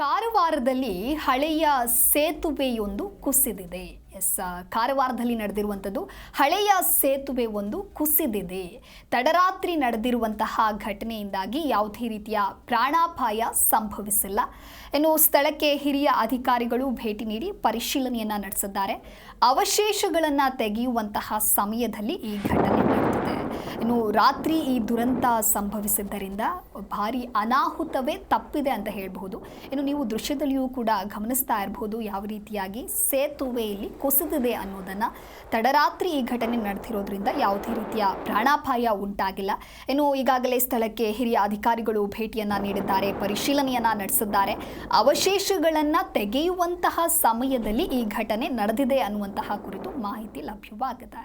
ಕಾರವಾರದಲ್ಲಿ ಹಳೆಯ ಸೇತುವೆಯೊಂದು ಕುಸಿದಿದೆ. ಎಸ್ ಕಾರವಾರದಲ್ಲಿ ನಡೆದಿರುವಂಥದ್ದು ಹಳೆಯ ಸೇತುವೆ ಒಂದು ಕುಸಿದಿದೆ. ತಡರಾತ್ರಿ ನಡೆದಿರುವಂತಹ ಘಟನೆಯಿಂದಾಗಿ ಯಾವುದೇ ರೀತಿಯ ಪ್ರಾಣಾಪಾಯ ಸಂಭವಿಸಿಲ್ಲ. ಇನ್ನು ಸ್ಥಳಕ್ಕೆ ಹಿರಿಯ ಅಧಿಕಾರಿಗಳು ಭೇಟಿ ನೀಡಿ ಪರಿಶೀಲನೆಯನ್ನ ನಡೆಸಿದ್ದಾರೆ. ಅವಶೇಷಗಳನ್ನು ತೆಗೆಯುವಂತಹ ಸಮಯದಲ್ಲಿ ಈ ಘಟನೆ ಇನ್ನು ರಾತ್ರಿ ಈ ದುರಂತ ಸಂಭವಿಸಿದ್ದರಿಂದ ಭಾರಿ ಅನಾಹುತವೇ ತಪ್ಪಿದೆ ಅಂತ ಹೇಳಬಹುದು. ಇನ್ನು ನೀವು ದೃಶ್ಯದಲ್ಲಿಯೂ ಕೂಡ ಗಮನಿಸ್ತಾ ಇರಬಹುದು ಯಾವ ರೀತಿಯಾಗಿ ಸೇತುವೆಯಲ್ಲಿ ಕುಸಿದಿದೆ ಅನ್ನೋದನ್ನ. ತಡರಾತ್ರಿ ಈ ಘಟನೆ ನಡೆದಿರೋದ್ರಿಂದ ಯಾವುದೇ ರೀತಿಯ ಪ್ರಾಣಾಪಾಯ ಉಂಟಾಗಿಲ್ಲ. ಇನ್ನು ಈಗಾಗಲೇ ಸ್ಥಳಕ್ಕೆ ಹಿರಿಯ ಅಧಿಕಾರಿಗಳು ಭೇಟಿಯನ್ನ ನೀಡಿದ್ದಾರೆ, ಪರಿಶೀಲನೆಯನ್ನ ನಡೆಸಿದ್ದಾರೆ. ಅವಶೇಷಗಳನ್ನು ತೆಗೆಯುವಂತಹ ಸಮಯದಲ್ಲಿ ಈ ಘಟನೆ ನಡೆದಿದೆ ಅನ್ನುವಂತಹ ಕುರಿತು ಮಾಹಿತಿ ಲಭ್ಯವಾಗಿದೆ